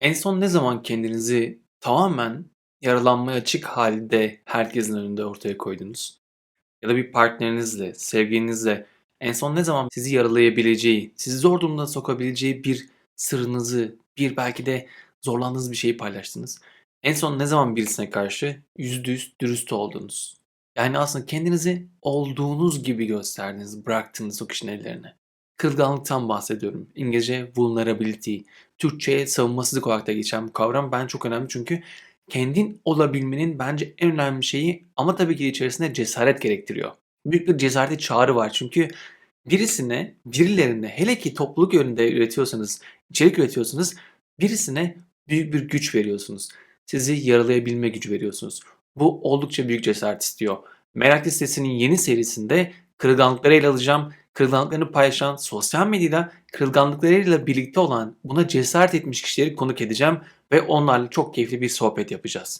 En son ne zaman kendinizi tamamen yaralanmaya açık hâlde herkesin önünde ortaya koydunuz? Ya da bir partnerinizle, sevgilinizle en son ne zaman sizi yaralayabileceği, sizi zor durumda sokabileceği bir sırrınızı, bir belki de zorlandığınız bir şeyi paylaştınız? En son ne zaman birisine karşı %100 dürüst oldunuz? Yani aslında kendinizi olduğunuz gibi gösterdiniz, bıraktınız o kişinin ellerine. Kırılganlıktan bahsediyorum. İngilizce vulnerability. Türkçe'ye savunmasızlık olarak da geçen bu kavram ben çok önemli çünkü kendin olabilmenin bence en önemli şeyi ama tabii ki içerisinde cesaret gerektiriyor. Büyük bir cesarete çağrı var çünkü birisine, birilerine hele ki topluluk yönünde üretiyorsanız, içerik üretiyorsanız birisine büyük bir güç veriyorsunuz. Sizi yaralayabilme gücü veriyorsunuz. Bu oldukça büyük cesaret istiyor. Merak Listesi'nin yeni serisinde kırılganlıkları ele alacağım. Kırılganlıklarını paylaşan, sosyal medyada kırılganlıklarıyla birlikte olan, buna cesaret etmiş kişileri konuk edeceğim ve onlarla çok keyifli bir sohbet yapacağız.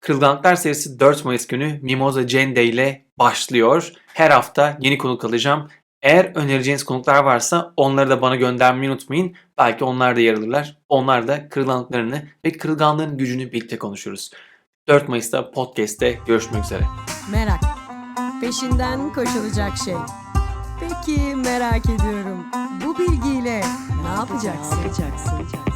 Kırılganlıklar serisi 4 Mayıs günü Mimosa Cende ile başlıyor. Her hafta yeni konuk alacağım. Eğer önereceğiniz konuklar varsa onları da bana göndermeyi unutmayın. Belki onlar da yer alırlar. Onlar da kırılganlıklarını ve kırılganlığın gücünü birlikte konuşuruz. 4 Mayıs'ta podcast'te görüşmek üzere. Merak. Peşinden koşulacak şey. Peki merak ediyorum. Bu bilgiyle ne yapacaksın? yapacaksın?